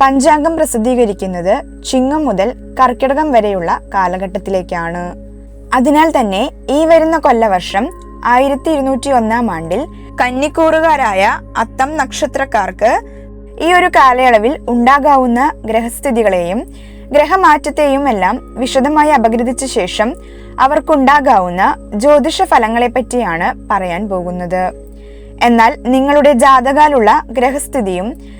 പഞ്ചാംഗം പ്രസിദ്ധീകരിക്കുന്നത് ചിങ്ങം മുതൽ കർക്കിടകം വരെയുള്ള കാലഘട്ടത്തിലേക്കാണ്. അതിനാൽ തന്നെ ഈ വരുന്ന കൊല്ലവർഷം ആയിരത്തി ഇരുന്നൂറ്റി ഒന്നാം ആണ്ടിൽ കന്നിക്കൂറുകാരായ അത്തം നക്ഷത്രക്കാർക്ക് ഈ ഒരു കാലയളവിൽ ഉണ്ടാകാവുന്ന ഗ്രഹസ്ഥിതികളെയും ഗ്രഹമാറ്റത്തെയും എല്ലാം വിശദമായി അപഗ്രഥിച്ച ശേഷം അവർക്കുണ്ടാകാവുന്ന ജ്യോതിഷ ഫലങ്ങളെ പറ്റിയാണ് പറയാൻ പോകുന്നത്. എന്നാൽ നിങ്ങളുടെ ജാതകാലുള്ള ഗ്രഹസ്ഥിതിയും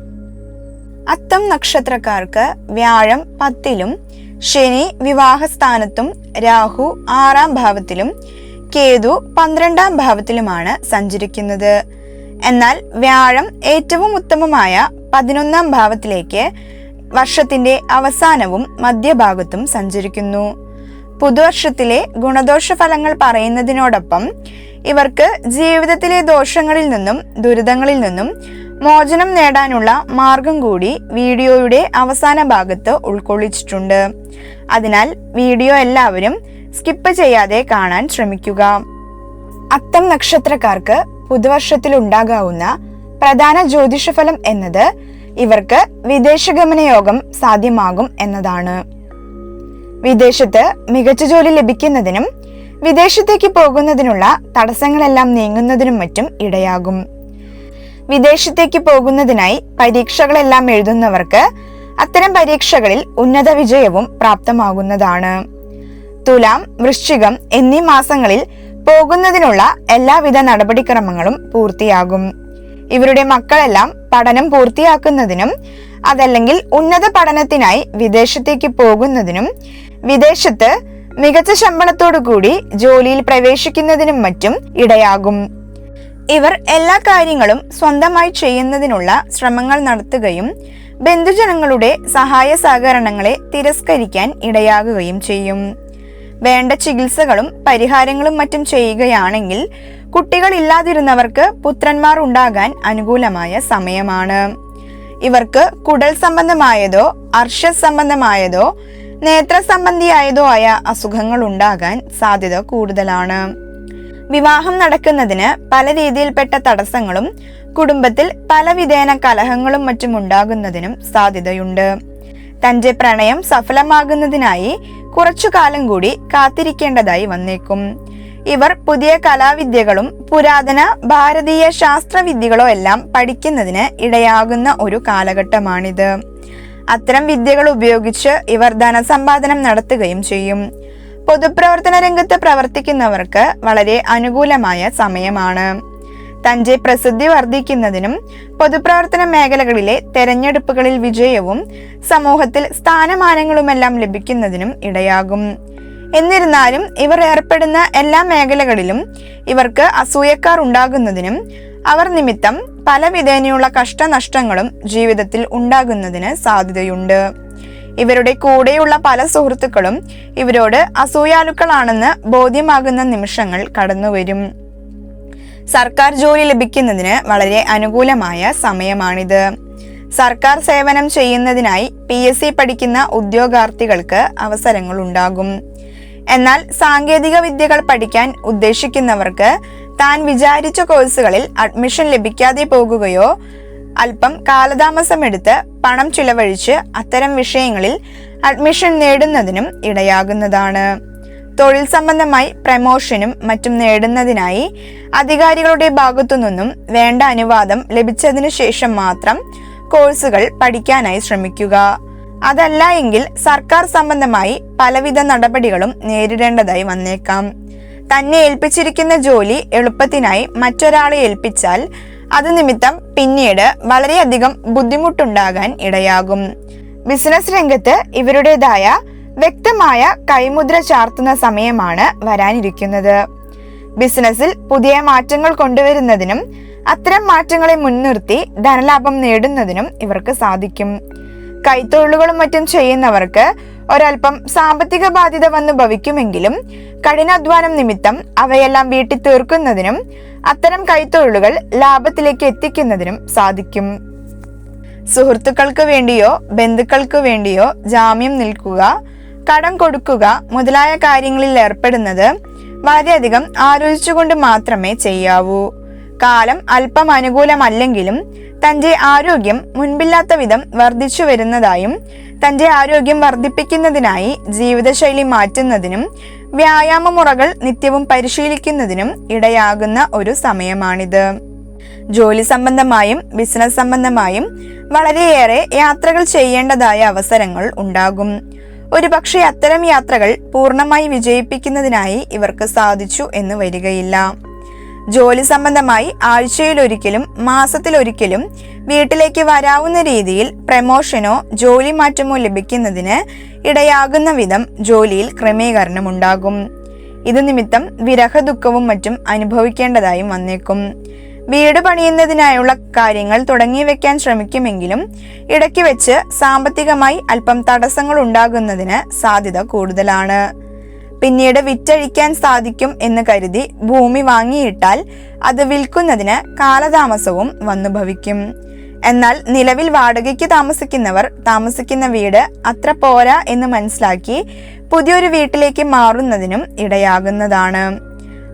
അത്തം നക്ഷത്രക്കാർക്ക് വ്യാഴം പത്തിലും ശനി വിവാഹസ്ഥാനത്തും രാഹു ആറാം ഭാവത്തിലും കേതു പന്ത്രണ്ടാം ഭാവത്തിലുമാണ് സഞ്ചരിക്കുന്നത്. എന്നാൽ വ്യാഴം ഏറ്റവും ഉത്തമമായ പതിനൊന്നാം ഭാവത്തിലേക്ക് വർഷത്തിന്റെ അവസാനവും മധ്യഭാഗത്തും സഞ്ചരിക്കുന്നു. പുതുവർഷത്തിലെ ഗുണദോഷ ഫലങ്ങൾ പറയുന്നതിനോടൊപ്പം ഇവർക്ക് ജീവിതത്തിലെ ദോഷങ്ങളിൽ നിന്നും ദുരിതങ്ങളിൽ നിന്നും മോചനം നേടാനുള്ള മാർഗം കൂടി വീഡിയോയുടെ അവസാന ഭാഗത്ത് ഉൾക്കൊള്ളിച്ചിട്ടുണ്ട്. അതിനാൽ വീഡിയോ എല്ലാവരും സ്കിപ്പ് ചെയ്യാതെ കാണാൻ ശ്രമിക്കുക. അത്തം നക്ഷത്രക്കാർക്ക് പുതുവർഷത്തിൽ ഉണ്ടാകാവുന്ന പ്രധാന ജ്യോതിഷഫലം എന്നത് ഇവർക്ക് വിദേശഗമന യോഗം സാധ്യമാകും എന്നതാണ്. വിദേശത്ത് മികച്ച ജോലി ലഭിക്കുന്നതിനും വിദേശത്തേക്ക് പോകുന്നതിനുള്ള തടസ്സങ്ങളെല്ലാം നീങ്ങുന്നതിനും മറ്റും ഇടയാകും. വിദേശത്തേക്ക് പോകുന്നതിനായി പരീക്ഷകളെല്ലാം എഴുതുന്നവർക്ക് അത്തരം പരീക്ഷകളിൽ ഉന്നത വിജയവും പ്രാപ്തമാകുന്നതാണ്. തുലാം വൃശ്ചികം എന്നീ മാസങ്ങളിൽ പോകുന്നതിനുള്ള എല്ലാവിധ നടപടിക്രമങ്ങളും പൂർത്തിയാകും. ഇവരുടെ മക്കളെല്ലാം പഠനം പൂർത്തിയാക്കുന്നതിനും അതല്ലെങ്കിൽ ഉന്നത പഠനത്തിനായി വിദേശത്തേക്ക് പോകുന്നതിനും വിദേശത്ത് മികച്ച ശമ്പളത്തോടു കൂടി ജോലിയിൽ പ്രവേശിക്കുന്നതിനും മറ്റും ഇടയാകും. ഇവർ എല്ലാ കാര്യങ്ങളും സ്വന്തമായി ചെയ്യുന്നതിനുള്ള ശ്രമങ്ങൾ നടത്തുകയും ബന്ധുജനങ്ങളുടെ സഹായ സഹകരണങ്ങളെ തിരസ്കരിക്കാൻ ഇടയാകുകയും ചെയ്യും. വേണ്ട ചികിത്സകളും പരിഹാരങ്ങളും മറ്റും ചെയ്യുകയാണെങ്കിൽ കുട്ടികൾ ഇല്ലാതിരുന്നവർക്ക് പുത്രന്മാർ ഉണ്ടാകാൻ അനുകൂലമായ സമയമാണ്. ഇവർക്ക് കുടൽ സംബന്ധമായതോ അർഷ സംബന്ധമായതോ നേത്ര സംബന്ധിയായതോ ആയ അസുഖങ്ങൾ ഉണ്ടാകാൻ സാധ്യത കൂടുതലാണ്. വിവാഹം നടക്കുന്നതിന് പല രീതിയിൽപ്പെട്ട തടസ്സങ്ങളും കുടുംബത്തിൽ പല വിധേന കലഹങ്ങളും മറ്റും ഉണ്ടാകുന്നതിനും സാധ്യതയുണ്ട്. തന്റെ പ്രണയം സഫലമാകുന്നതിനായി കുറച്ചു കാലം കൂടി കാത്തിരിക്കേണ്ടതായി വന്നേക്കും. ഇവർ പുതിയ കലാവിദ്യകളും പുരാതന ഭാരതീയ ശാസ്ത്രവിദ്യകളോ എല്ലാം പഠിക്കുന്നതിന് ഇടയാകുന്ന ഒരു കാലഘട്ടമാണിത്. അത്തരം വിദ്യകൾ ഉപയോഗിച്ച് ഇവർ ധനസമ്പാദനം നടത്തുകയും ചെയ്യും. പൊതുപ്രവർത്തന രംഗത്ത് പ്രവർത്തിക്കുന്നവർക്ക് വളരെ അനുകൂലമായ സമയമാണ്. തന്റെ പ്രസിദ്ധി വർദ്ധിക്കുന്നതിനും പൊതുപ്രവർത്തന മേഖലകളിലെ തെരഞ്ഞെടുപ്പുകളിൽ വിജയവും സമൂഹത്തിൽ സ്ഥാനമാനങ്ങളുമെല്ലാം ലഭിക്കുന്നതിനും ഇടയാകും. എന്നിരുന്നാലും ഇവർ ഏർപ്പെടുന്ന എല്ലാ മേഖലകളിലും ഇവർക്ക് അസൂയക്കാർ ഉണ്ടാകുന്നതിനും അവർ നിമിത്തം പല വിധേനയുള്ള കഷ്ടനഷ്ടങ്ങളും ജീവിതത്തിൽ ഉണ്ടാകുന്നതിന് സാധ്യതയുണ്ട്. ഇവരുടെ കൂടെയുള്ള പല സുഹൃത്തുക്കളും ഇവരോട് അസൂയാലുക്കളാണെന്ന് ബോധ്യമാകുന്ന നിമിഷങ്ങൾ കടന്നുവരും. സർക്കാർ ജോലി ലഭിക്കുന്നതിന് വളരെ അനുകൂലമായ സമയമാണിത്. സർക്കാർ സേവനം ചെയ്യുന്നതിനായി പി എസ് സി പഠിക്കുന്ന ഉദ്യോഗാർത്ഥികൾക്ക് അവസരങ്ങൾ ഉണ്ടാകും എന്നാൽ സാങ്കേതിക വിദ്യകൾ പഠിക്കാൻ ഉദ്ദേശിക്കുന്നവർക്ക് താൻ വിചാരിച്ച കോഴ്സുകളിൽ അഡ്മിഷൻ ലഭിക്കാതെ പോകുകയോ അല്പം കാലതാമസമെടുത്ത് പണം ചിലവഴിച്ച് അത്തരം വിഷയങ്ങളിൽ അഡ്മിഷൻ നേടുന്നതിനും ഇടയാകുന്നതാണ്. തൊഴിൽ സംബന്ധമായി പ്രമോഷനും മറ്റും നേടുന്നതിനായി അധികാരികളുടെ ഭാഗത്തു നിന്നും വേണ്ട അനുവാദം ലഭിച്ചതിനു ശേഷം മാത്രം കോഴ്സുകൾ പഠിക്കാനായി ശ്രമിക്കുക. അതല്ല എങ്കിൽ സർക്കാർ സംബന്ധമായി പലവിധ നടപടികളും നേരിടേണ്ടതായി വന്നേക്കാം. തന്നെ ഏൽപ്പിച്ചിരിക്കുന്ന ജോലി എളുപ്പത്തിനായി മറ്റൊരാളെ ഏൽപ്പിച്ചാൽ അത് നിമിത്തം പിന്നീട് വളരെയധികം ബുദ്ധിമുട്ടുണ്ടാകാൻ ഇടയാകും. ബിസിനസ് രംഗത്ത് ഇവരുടേതായ വ്യക്തമായ കൈമുദ്ര ചാർത്തുന്ന സമയമാണ് വരാനിരിക്കുന്നത്. ബിസിനസ്സിൽ പുതിയ മാറ്റങ്ങൾ കൊണ്ടുവരുന്നതിനും അത്തരം മാറ്റങ്ങളെ മുൻനിർത്തി ധനലാഭം നേടുന്നതിനും ഇവർക്ക് സാധിക്കും. കൈത്തൊഴിലുകളും മറ്റും ചെയ്യുന്നവർക്ക് ഒരൽപ്പം സാമ്പത്തിക ബാധ്യത വന്നു ഭവിക്കുമെങ്കിലും കഠിനാധ്വാനം നിമിത്തം അവയെല്ലാം വീട്ടി തീർക്കുന്നതിനും അത്തരം കൈത്തൊഴിലുകൾ ലാഭത്തിലേക്ക് എത്തിക്കുന്നതിനും സാധിക്കും. സുഹൃത്തുക്കൾക്ക് വേണ്ടിയോ ബന്ധുക്കൾക്ക് വേണ്ടിയോ ജാമ്യം നിൽക്കുക കടം കൊടുക്കുക മുതലായ കാര്യങ്ങളിൽ ഏർപ്പെടുന്നത് വളരെയധികം ആലോചിച്ചുകൊണ്ട് മാത്രമേ ചെയ്യാവൂ. കാലം അല്പം അനുകൂലമല്ലെങ്കിലും തന്റെ ആരോഗ്യം മുൻപില്ലാത്ത വിധം വർദ്ധിച്ചു വരുന്നതായും തന്റെ ആരോഗ്യം വർദ്ധിപ്പിക്കുന്നതിനായി ജീവിതശൈലി മാറ്റുന്നതിനും വ്യായാമമുറകൾ നിത്യവും പരിശീലിക്കുന്നതിനും ഇടയാകുന്ന ഒരു സമയമാണിത്. ജോലി സംബന്ധമായും ബിസിനസ് സംബന്ധമായും വളരെയേറെ യാത്രകൾ ചെയ്യേണ്ടതായ അവസരങ്ങൾ ഉണ്ടാകും. ഒരുപക്ഷെ അത്തരം യാത്രകൾ പൂർണമായി വിജയിപ്പിക്കുന്നതിനായി ഇവർക്ക് സാധിച്ചു എന്ന് വരികയില്ല. ജോലി സംബന്ധമായി ആഴ്ചയിലൊരിക്കലും മാസത്തിലൊരിക്കലും വീട്ടിലേക്ക് വരാവുന്ന രീതിയിൽ പ്രമോഷനോ ജോലി മാറ്റമോ ലഭിക്കുന്നതിന് ഇടയാകുന്ന വിധം ജോലിയിൽ ക്രമീകരണമുണ്ടാകും. ഇത് നിമിത്തം വിരഹ ദുഃഖവും മറ്റും അനുഭവിക്കേണ്ടതായും വന്നേക്കും. വീട് പണിയുന്നതിനായുള്ള കാര്യങ്ങൾ തുടങ്ങി വെക്കാൻ ശ്രമിക്കുമെങ്കിലും ഇടയ്ക്ക് വെച്ച് സാമ്പത്തികമായി അല്പം തടസ്സങ്ങൾ ഉണ്ടാകുന്നതിന് സാധ്യത കൂടുതലാണ്. പിന്നീട് വിറ്റഴിക്കാൻ സാധിക്കും എന്ന് കരുതി ഭൂമി വാങ്ങിയിട്ടാൽ അത് വിൽക്കുന്നതിന് കാലതാമസവും വന്നു ഭവിക്കും. എന്നാൽ നിലവിൽ വാടകയ്ക്ക് താമസിക്കുന്നവർ താമസിക്കുന്ന വീട് അത്ര പോരാ എന്ന് മനസ്സിലാക്കി പുതിയൊരു വീട്ടിലേക്ക് മാറുന്നതിനും ഇടയാകുന്നതാണ്.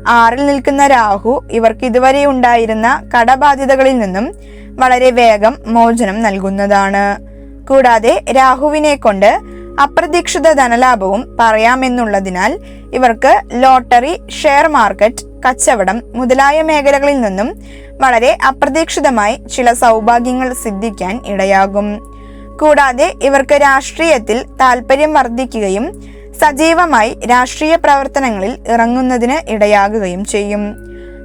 ആറിൽ നിൽക്കുന്ന രാഹു ഇവർക്ക് ഇതുവരെ ഉണ്ടായിരുന്ന കടബാധ്യതകളിൽ നിന്നും വളരെ വേഗം മോചനം നൽകുന്നതാണ്. കൂടാതെ രാഹുവിനെ കൊണ്ട് അപ്രതീക്ഷിത ധനലാഭവും പറയാമെന്നുള്ളതിനാൽ ഇവർക്ക് ലോട്ടറി ഷെയർ മാർക്കറ്റ് കച്ചവടം മുതലായ മേഖലകളിൽ നിന്നും വളരെ അപ്രതീക്ഷിതമായി ചില സൗഭാഗ്യങ്ങൾ സിദ്ധിക്കാൻ ഇടയാകും. കൂടാതെ ഇവർക്ക് രാഷ്ട്രീയത്തിൽ താല്പര്യം വർദ്ധിക്കുകയും സജീവമായി രാഷ്ട്രീയ പ്രവർത്തനങ്ങളിൽ ഇറങ്ങുന്നതിന് ഇടയാകുകയും ചെയ്യും.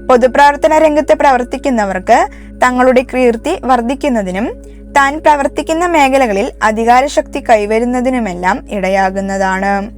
പൊതുപ്രവർത്തന രംഗത്ത് പ്രവർത്തിക്കുന്നവർക്ക് തങ്ങളുടെ കീർത്തി വർദ്ധിക്കുന്നതിനും താൻ പ്രവർത്തിക്കുന്ന മേഖലകളിൽ അധികാരശക്തി കൈവരുന്നതിനുമെല്ലാം ഇടയാകുന്നതാണ്.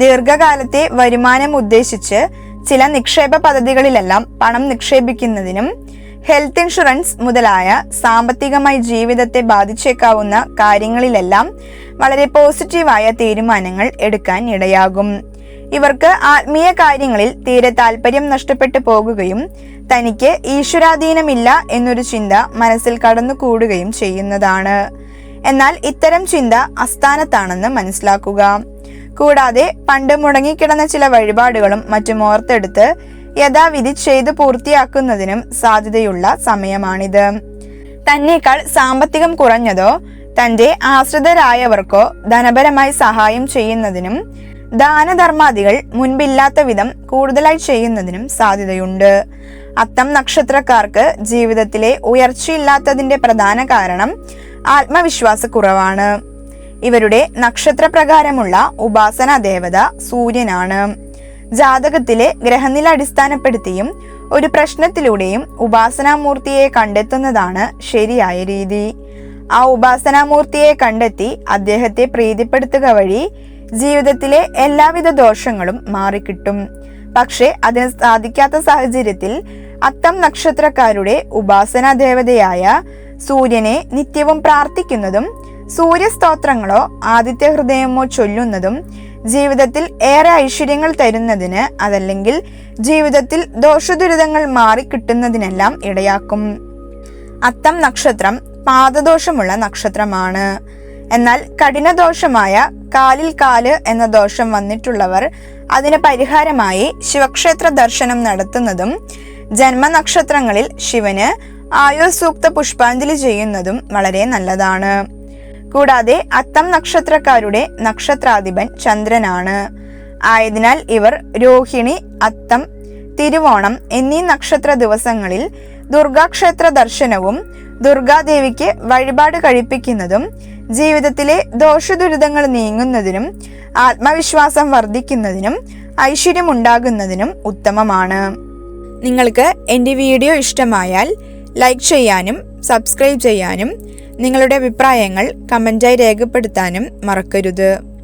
ദീർഘകാലത്തെ വരുമാനം ഉദ്ദേശിച്ച് ചില നിക്ഷേപ പദ്ധതികളിലെല്ലാം പണം നിക്ഷേപിക്കുന്നതിനും ഹെൽത്ത് ഇൻഷുറൻസ് മുതലായ സാമ്പത്തികമായി ജീവിതത്തെ ബാധിച്ചേക്കാവുന്ന കാര്യങ്ങളിലെല്ലാം വളരെ പോസിറ്റീവായ തീരുമാനങ്ങൾ എടുക്കാൻ ഇടയാകും. ഇവർക്ക് ആത്മീയ കാര്യങ്ങളിൽ തീരെ താല്പര്യം നഷ്ടപ്പെട്ടു പോകുകയും തനിക്ക് ഈശ്വരാധീനമില്ല എന്നൊരു ചിന്ത മനസ്സിൽ കടന്നുകൂടുകയും ചെയ്യുന്നതാണ്. എന്നാൽ ഇത്തരം ചിന്ത അസ്ഥാനത്താണെന്ന് മനസ്സിലാക്കുക. കൂടാതെ പണ്ട് മുടങ്ങിക്കിടന്ന ചില വഴിപാടുകളും മറ്റും ഓർത്തെടുത്ത് യഥാവിധി ചെയ്തു പൂർത്തിയാക്കുന്നതിനും സാധ്യതയുള്ള സമയമാണിത്. തന്നേക്കാൾ സാമ്പത്തികം കുറഞ്ഞതോ തന്റെ ആശ്രിതരായവർക്കോ ധനപരമായി സഹായം ചെയ്യുന്നതിനും ദാനധർമാദികൾ മുൻപില്ലാത്ത വിധം കൂടുതലായി ചെയ്യുന്നതിനും സാധ്യതയുണ്ട്. അത്തം നക്ഷത്രക്കാർക്ക് ജീവിതത്തിലെ ഉയർച്ചയില്ലാത്തതിന്റെ പ്രധാന കാരണം ആത്മവിശ്വാസക്കുറവാണ്. ഇവരുടെ നക്ഷത്രപ്രകാരമുള്ള ഉപാസന ദേവത സൂര്യനാണ്. ജാതകത്തിലെ ഗ്രഹനില അടിസ്ഥാനപ്പെടുത്തിയും ഒരു പ്രശ്നത്തിലൂടെയും ഉപാസനാമൂർത്തിയെ കണ്ടെത്തുന്നതാണ് ശരിയായ രീതി. ആ ഉപാസനാമൂർത്തിയെ കണ്ടെത്തി അദ്ദേഹത്തെ പ്രീതിപ്പെടുത്തുക വഴി ജീവിതത്തിലെ എല്ലാവിധ ദോഷങ്ങളും മാറിക്കിട്ടും. പക്ഷെ അതിന് സാധിക്കാത്ത സാഹചര്യത്തിൽ അത്തം നക്ഷത്രക്കാരുടെ ഉപാസനാ ദേവതയായ സൂര്യനെ നിത്യവും പ്രാർത്ഥിക്കുന്നതും സൂര്യസ്തോത്രങ്ങളോ ആദിത്യ ഹൃദയമോ ചൊല്ലുന്നതും ജീവിതത്തിൽ ഏറെ ഐശ്വര്യങ്ങൾ തരുന്നതിന് അതല്ലെങ്കിൽ ജീവിതത്തിൽ ദോഷദുരിതങ്ങൾ മാറിക്കിട്ടുന്നതിനെല്ലാം ഇടയാക്കും. അത്തം നക്ഷത്രം പാദദോഷമുള്ള നക്ഷത്രമാണ്. എന്നാൽ കഠിനദോഷമായ കാലിൽ കാൽ എന്ന ദോഷം വന്നിട്ടുള്ളവർ അതിന് പരിഹാരമായി ശിവക്ഷേത്ര ദർശനം നടത്തുന്നതും ജന്മനക്ഷത്രങ്ങളിൽ ശിവന് ആയുസൂക്ത പുഷ്പാഞ്ജലി ചെയ്യുന്നതും വളരെ നല്ലതാണ്. കൂടാതെ അത്തം നക്ഷത്രക്കാരുടെ നക്ഷത്രാധിപൻ ചന്ദ്രനാണ്. ആയതിനാൽ ഇവർ രോഹിണി അത്തം തിരുവോണം എന്നീ നക്ഷത്ര ദിവസങ്ങളിൽ ദുർഗാക്ഷേത്ര ദർശനവും ദുർഗാദേവിക്ക് വഴിപാട് കഴിപ്പിക്കുന്നതും ജീവിതത്തിലെ ദോഷദുരിതങ്ങൾ നീങ്ങുന്നതിനും ആത്മവിശ്വാസം വർദ്ധിക്കുന്നതിനും ഐശ്വര്യമുണ്ടാകുന്നതിനും ഉത്തമമാണ്. നിങ്ങൾക്ക് എന്റെ വീഡിയോ ഇഷ്ടമായാൽ ലൈക്ക് ചെയ്യാനും സബ്സ്ക്രൈബ് ചെയ്യാനും നിങ്ങളുടെ അഭിപ്രായങ്ങൾ കമന്റായി രേഖപ്പെടുത്താനും മറക്കരുത്.